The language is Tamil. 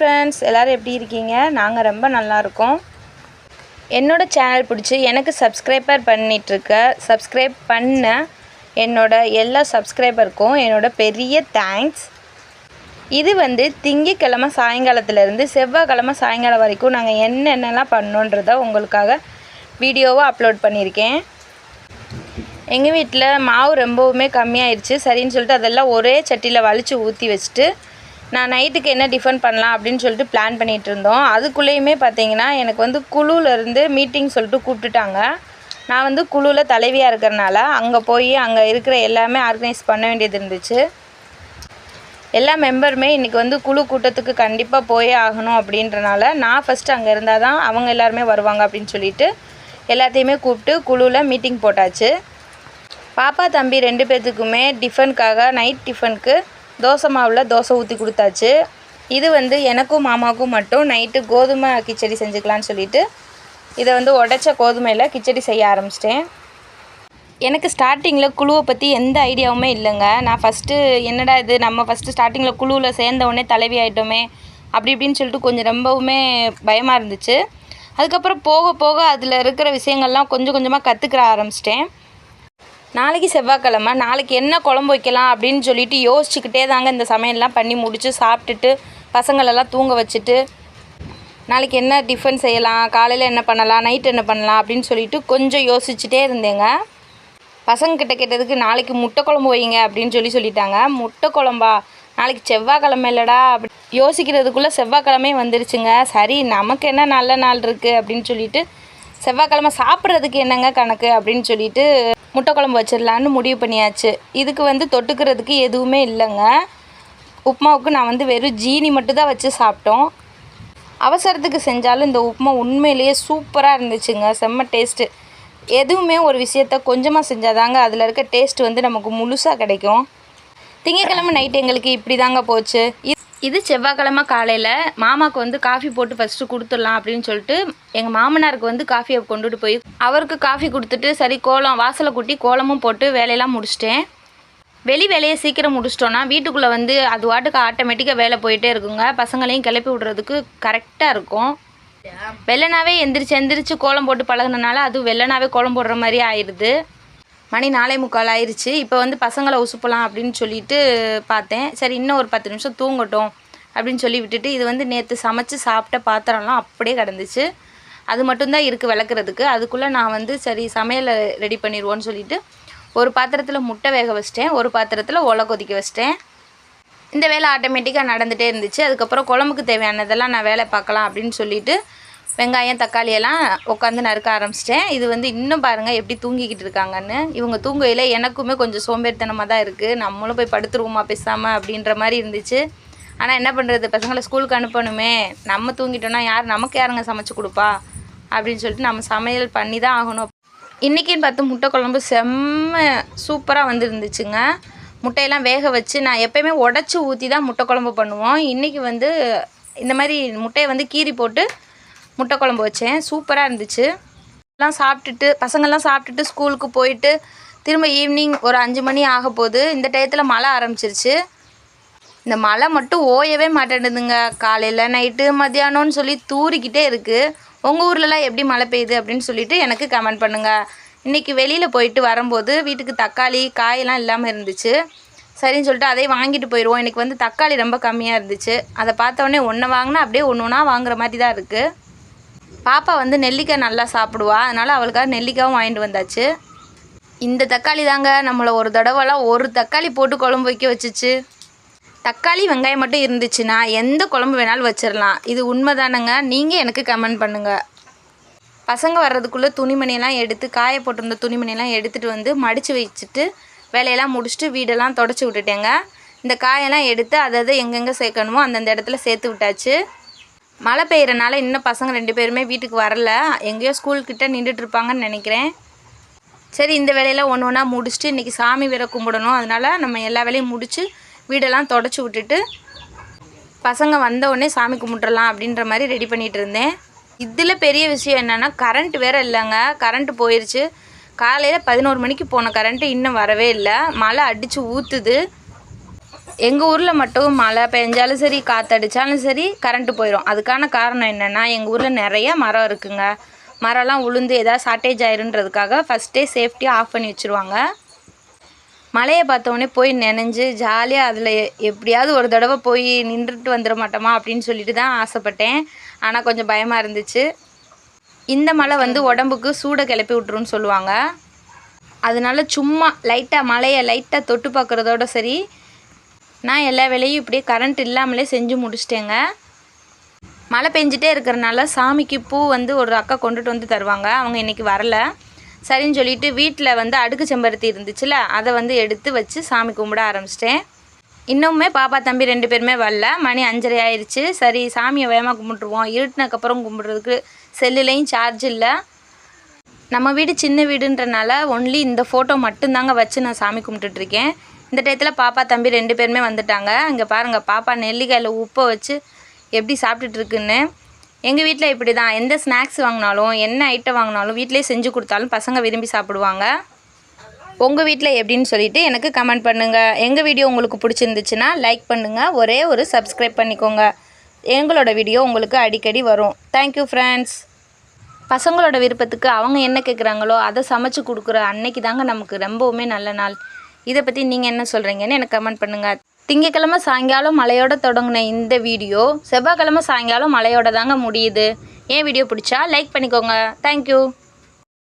ஃப்ரெண்ட்ஸ் எல்லோரும் எப்படி இருக்கீங்க? நாங்கள் ரொம்ப நல்லாயிருக்கோம் என்னோடய சேனல் பிடிச்சி எனக்கு சப்ஸ்கிரைபர் பண்ணிகிட்ருக்க சப்ஸ்கிரைப் பண்ண என்னோடய எல்லா சப்ஸ்கிரைபருக்கும் என்னோட பெரிய தேங்க்ஸ் இது வந்து திங்கக்கிழமை சாயங்காலத்துலேருந்து செவ்வாய்க்கிழமை சாயங்காலம் வரைக்கும் நாங்கள் என்னென்னலாம் பண்ணோன்றதை உங்களுக்காக வீடியோவாக அப்லோட் பண்ணியிருக்கேன். எங்கள் வீட்டில் மாவு ரொம்பவுமே கம்மியாயிருச்சு. சரின்னு சொல்லிட்டு அதெல்லாம் ஒரே சட்டியில் வலிச்சு ஊற்றி வச்சுட்டு நான் நைட்டுக்கு என்ன டிஃபன் பண்ணலாம் அப்படின்னு சொல்லிட்டு பிளான் பண்ணிகிட்டு இருந்தோம். அதுக்குள்ளேயுமே பார்த்தீங்கன்னா எனக்கு வந்து குழுவிலேருந்து மீட்டிங் சொல்லிட்டு கூப்பிட்டுட்டாங்க. நான் வந்து குழுவில் தலைவியாக இருக்கிறனால அங்கே போய் அங்கே இருக்கிற எல்லாமே ஆர்கனைஸ் பண்ண வேண்டியது இருந்துச்சு. எல்லா மெம்பருமே இன்றைக்கி வந்து குழு கூட்டத்துக்கு கண்டிப்பாக போயே ஆகணும் அப்படின்றனால நான் ஃபஸ்ட்டு அங்கே இருந்தால் தான் அவங்க எல்லாருமே வருவாங்க அப்படின்னு சொல்லிட்டு எல்லாத்தையுமே கூப்பிட்டு குழுவில் மீட்டிங் போட்டாச்சு. பாப்பா தம்பி ரெண்டு பேர்த்துக்குமே டிஃபனுக்காக நைட் டிஃபனுக்கு தோசை மாவில் தோசை ஊற்றி கொடுத்தாச்சு. இது வந்து எனக்கும் மாமாவுக்கும் மட்டும் நைட்டு கோதுமை கிச்சடி செஞ்சுக்கலான்னு சொல்லிட்டு இதை வந்து உடச்ச கோதுமையில் கிச்சடி செய்ய ஆரம்பிச்சிட்டேன். எனக்கு ஸ்டார்டிங்கில் குழுவை பற்றி எந்த ஐடியாவுமே இல்லைங்க. நான் ஃபஸ்ட்டு என்னடா இது? நம்ம ஃபஸ்ட்டு ஸ்டார்டிங்கில் குழுவில் சேர்ந்த உடனே தலைவி ஆகிட்டோமே அப்படி இப்படின்னு சொல்லிட்டு கொஞ்சம் ரொம்பவுமே பயமாக இருந்துச்சு. அதுக்கப்புறம் போக போக அதில் இருக்கிற விஷயங்கள்லாம் கொஞ்சம் கொஞ்சமாக கற்றுக்கிற ஆரம்பிச்சிட்டேன். நாளைக்கு செவ்வாய்க்கிழமை நாளைக்கு என்ன குழம்பு வைக்கலாம் அப்படின்னு சொல்லிட்டு யோசிச்சுக்கிட்டே தாங்க இந்த சமையல்லாம் பண்ணி முடித்து சாப்பிட்டுட்டு பசங்களெல்லாம் தூங்க வச்சுட்டு நாளைக்கு என்ன டிஃபன் செய்யலாம் காலையில் என்ன பண்ணலாம் நைட் என்ன பண்ணலாம் அப்படின்னு சொல்லிட்டு கொஞ்சம் யோசிச்சுட்டே இருந்தேங்க. பசங்கக்கிட்ட கேட்டதுக்கு நாளைக்கு முட்டை குழம்பு வைங்க அப்படின்னு சொல்லி சொல்லிட்டாங்க. முட்டை குழம்பா? நாளைக்கு செவ்வாய்க்கிழமை இல்லைடா அப்படி யோசிக்கிறதுக்குள்ளே செவ்வாய்க்கிழமை வந்துருச்சுங்க. சரி நமக்கு என்ன நல்ல நாள் இருக்குது அப்படின்னு சொல்லிட்டு செவ்வாய்க்கிழமை சாப்பிட்றதுக்கு என்னங்க கணக்கு அப்படின்னு சொல்லிட்டு முட்டை குழம்பு வச்சிடலான்னு முடிவு பண்ணியாச்சு. இதுக்கு வந்து தொட்டுக்கிறதுக்கு எதுவுமே இல்லைங்க. உப்புமாவுக்கு நான் வந்து வெறும் ஜீனி மட்டும்தான் வச்சு சாப்பிட்டோம். அவசரத்துக்கு செஞ்சாலும் இந்த உப்புமா உண்மையிலேயே சூப்பராக இருந்துச்சுங்க. செம்ம டேஸ்ட்டு எதுவுமே ஒரு விஷயத்த கொஞ்சமாக செஞ்சாதாங்க அதில் இருக்க டேஸ்ட் வந்து நமக்கு முழுசாக கிடைக்கும். திங்கக்கிழமை நைட் எங்களுக்கு இப்படி தாங்க போச்சு. இது செவ்வாய்க்கிழமை காலையில் மாமாவுக்கு வந்து காஃபி போட்டு ஃபஸ்ட்டு கொடுத்துடலாம் அப்படின்னு சொல்லிட்டு எங்கள் மாமனாருக்கு வந்து காஃபியை கொண்டுட்டு போய் அவருக்கு காஃபி கொடுத்துட்டு சரி கோலம் வாசலை கூட்டி கோலமும் போட்டு வேலையெல்லாம் முடிச்சிட்டேன். வெளி வேலையை சீக்கிரம் முடிச்சிட்டோன்னா வீட்டுக்குள்ளே வந்து அது வாட்டுக்கு ஆட்டோமேட்டிக்காக வேலை போயிட்டே இருக்குங்க. பசங்களையும் கிளப்பி விடுறதுக்கு கரெக்டாக இருக்கும். வெள்ளனாவே எந்திரிச்சு எந்திரிச்சு கோலம் போட்டு பழகுனனால அது வெள்ளனாவே கோலம் போடுற மாதிரி ஆயிடுது மணி நாலே முக்கால் ஆயிடுச்சு இப்போ வந்து பசங்களை உசுப்பலாம் அப்படின்னு சொல்லிட்டு பார்த்தேன். சரி இன்னும் ஒரு பத்து நிமிஷம் தூங்கட்டும் அப்படின்னு சொல்லி விட்டுட்டு இது வந்து நேற்று சமைச்சு சாப்பிட்ட பாத்திரம்லாம் அப்படியே கிடந்துச்சு. அது மட்டும்தான் இருக்குது விளக்குறதுக்கு. அதுக்குள்ளே நான் வந்து சரி சமையலை ரெடி பண்ணிடுவோன்னு சொல்லிட்டு ஒரு பாத்திரத்தில் முட்டை வேக வச்சிட்டேன். ஒரு பாத்திரத்தில் ஒலை கொதிக்க வச்சிட்டேன். இந்த வேலை ஆட்டோமேட்டிக்காக நடந்துகிட்டே இருந்துச்சு. அதுக்கப்புறம் குழம்புக்கு தேவையானதெல்லாம் நான் வேலை பார்க்கலாம் அப்படின்னு சொல்லிட்டு வெங்காயம் தக்காளி எல்லாம் உட்காந்து நறுக்க ஆரம்பிச்சிட்டேன். இது வந்து இன்னும் பாருங்கள் எப்படி தூங்கிக்கிட்டு இருக்காங்கன்னு. இவங்க தூங்கையில் எனக்குமே கொஞ்சம் சோம்பேறித்தனமாக தான் இருக்குது நம்மளும் போய் படுத்துருவோமா பேசாமல் அப்படின்ற மாதிரி இருந்துச்சு. ஆனால் என்ன பண்ணுறது பசங்களை ஸ்கூலுக்கு அனுப்பணுமே. நம்ம தூங்கிட்டோன்னா யார்? நமக்கு யாருங்க சமைச்சு கொடுப்பா? அப்படின்னு சொல்லிட்டு நம்ம சமையல் பண்ணி தான் ஆகணும். இன்றைக்கின்னு பார்த்து முட்டை குழம்பு செம்ம சூப்பராக வந்துருந்துச்சுங்க. முட்டையெல்லாம் வேக வச்சு நான் எப்போயுமே உடச்சி ஊற்றி தான் முட்டை குழம்பு பண்ணுவோம். இன்றைக்கி வந்து இந்த மாதிரி முட்டையை வந்து கீறி போட்டு முட்டை குழம்பு வச்சேன். சூப்பராக இருந்துச்சு. எல்லாம் சாப்பிட்டுட்டு பசங்கள்லாம் சாப்பிட்டுட்டு ஸ்கூலுக்கு போயிட்டு திரும்ப ஈவினிங் ஒரு அஞ்சு மணி ஆக போகுது. இந்த டயத்தில் மழை ஆரம்பிச்சிருச்சு. இந்த மழை மட்டும் ஓயவே மாட்டேன்னுதுங்க. காலையில் நைட்டு மத்தியானம்னு சொல்லி தூறிக்கிட்டே இருக்குது உங்கள் ஊர்லலாம் எப்படி மழை பெய்யுது அப்படின்னு சொல்லிட்டு எனக்கு கமெண்ட் பண்ணுங்கள் இன்றைக்கி வெளியில் போயிட்டு வரும்போது வீட்டுக்கு தக்காளி காயெல்லாம் இல்லாமல் இருந்துச்சு. சரின்னு சொல்லிட்டு அதே வாங்கிட்டு போயிடுவோம் எனக்கு வந்து தக்காளி ரொம்ப கம்மியாக இருந்துச்சு. அதை பார்த்தோன்னே ஒன்று வாங்கினா அப்படியே ஒன்று ஒன்றா வாங்குற மாதிரி தான் இருக்குது பாப்பா வந்து நெல்லிக்காய் நல்லா சாப்பிடுவா. அதனால் அவளுக்காக நெல்லிக்காயும் வாங்கிட்டு வந்தாச்சு. இந்த தக்காளி தாங்க நம்மளை ஒரு தடவைலாம் ஒரு தக்காளி போட்டு குழம்பு வைக்க வச்சுச்சு. தக்காளி வெங்காயம் மட்டும் இருந்துச்சுன்னா எந்த குழம்பு வேணாலும் வச்சிடலாம் இது உண்மை தானேங்க நீங்கள் எனக்கு கமெண்ட் பண்ணுங்கள் பசங்க வர்றதுக்குள்ளே துணிமணியெல்லாம் எடுத்து காய போட்டிருந்த துணிமணியெல்லாம் எடுத்துகிட்டு வந்து மடித்து வச்சுட்டு வேலையெல்லாம் முடிச்சுட்டு வீடெல்லாம் தொடச்சி விட்டுட்டேங்க. இந்த காயெல்லாம் எடுத்து அதை அதை எங்கெங்கே சேர்க்கணுமோ அந்தந்த இடத்துல சேர்த்து விட்டாச்சு. மழை பெய்கிறனால இன்னும் பசங்க ரெண்டு பேருமே வீட்டுக்கு வரல. எங்கேயோ ஸ்கூல்கிட்ட நின்றுட்டு இருப்பாங்கன்னு நினைக்கிறேன். சரி இந்த வேலையெல்லாம் ஒன்று ஒன்றா முடிச்சுட்டு இன்றைக்கி சாமி வேற கும்பிடணும். அதனால் நம்ம எல்லா வேலையும் முடித்து வீடெல்லாம் தொடச்சி விட்டுட்டு பசங்க வந்த உடனே சாமி கும்பிட்றலாம் அப்படின்ற மாதிரி ரெடி பண்ணிகிட்டு இருந்தேன். இதில் பெரிய விஷயம் என்னென்னா கரண்ட் வேறு இல்லைங்க. கரண்ட் போயிடுச்சு காலையில் பதினோரு மணிக்கு போன கரண்ட்டு இன்னும் வரவே இல்லை. மழை அடித்து ஊற்றுது எங்கள் ஊரில் மட்டும் மழை பெஞ்சாலும் சரி காற்றடிச்சாலும் சரி கரண்ட்டு போயிடும் அதுக்கான காரணம் என்னென்னா எங்கள் ஊரில் நிறைய மரம் இருக்குங்க. மரம்லாம் உளுந்து ஏதாவது ஷார்ட்டேஜ் ஆயிருன்றதுக்காக ஃபஸ்ட்டே சேஃப்டியாக ஆஃப் பண்ணி வச்சுருவாங்க. மலையை பார்த்தோன்னே போய் நினைஞ்சு ஜாலியாக அதில் எப்படியாவது ஒரு தடவை போய் நின்றுட்டு வந்துட மாட்டோமா? அப்படின்னு சொல்லிட்டு தான் ஆசைப்பட்டேன். ஆனால் கொஞ்சம் பயமாக இருந்துச்சு. இந்த மலை வந்து உடம்புக்கு சூடை கிளப்பி விட்ருன்னு சொல்லுவாங்க. அதனால சும்மா லைட்டாக மலையை லைட்டாக தொட்டு பார்க்குறதோட சரி நான் எல்லா வேலையும் இப்படியே கரண்ட் இல்லாமலே செஞ்சு முடிச்சிட்டேங்க. மழை பெஞ்சிட்டே இருக்கிறனால சாமிக்கு பூ வந்து ஒரு அக்கா கொண்டுட்டு வந்து தருவாங்க. அவங்க இன்றைக்கி வரல. சரின்னு சொல்லிட்டு வீட்டில் வந்து அடுக்கு செம்பருத்தி இருந்துச்சுல அதை வந்து எடுத்து வச்சு சாமி கும்பிட ஆரம்பிச்சிட்டேன். இன்னுமே பாப்பா தம்பி ரெண்டு பேருமே வரல. மணி அஞ்சரை ஆயிடுச்சு சரி சாமியை வேகமாக கும்பிட்டுருவோம். இருட்டினக்கப்புறம் கும்பிட்றதுக்கு செல்லுலேயும் சார்ஜ் இல்லை. நம்ம வீடு சின்ன வீடுன்றனால ஒன்லி இந்த ஃபோட்டோ மட்டும்தாங்க வச்சு நான் சாமி கும்பிட்டுட்ருக்கேன் இந்த டயத்தில் பாப்பா தம்பி ரெண்டு பேருமே வந்துட்டாங்க. இங்கே பாருங்கள் பாப்பா நெல்லிக்காயில் உப்பை வச்சு எப்படி சாப்பிட்டுட்ருக்குன்னு எங்கள் வீட்டில் இப்படி தான் எந்த ஸ்நாக்ஸ் வாங்கினாலும் என்ன ஐட்டம் வாங்கினாலும் வீட்டிலே செஞ்சு கொடுத்தாலும் பசங்க விரும்பி சாப்பிடுவாங்க. உங்கள் வீட்டில் எப்படின்னு சொல்லிவிட்டு எனக்கு கமெண்ட் பண்ணுங்கள் எங்கள் வீடியோ உங்களுக்கு பிடிச்சிருந்துச்சுன்னா லைக் பண்ணுங்கள் ஒரே ஒரு சப்ஸ்கிரைப் பண்ணிக்கோங்க. எங்களோட வீடியோ உங்களுக்கு அடிக்கடி வரும். தேங்க்யூ ஃப்ரெண்ட்ஸ் பசங்களோட விருப்பத்துக்கு அவங்க என்ன கேட்குறாங்களோ அதை சமைச்சு கொடுக்குற அன்னைக்கு தாங்க நமக்கு ரொம்பவுமே நல்ல நாள். இதை பற்றி நீங்கள் என்ன சொல்கிறீங்கன்னு எனக்கு கமெண்ட் பண்ணுங்கள் திங்கக்கிழமை சாயங்காலம் மழையோட தொடங்கின இந்த வீடியோ செவ்வாய்க்கிழமை சாயங்காலம் மழையோட தாங்க முடியுது. ஏன் வீடியோ பிடிச்சா லைக் பண்ணிக்கோங்க. தேங்க்யூ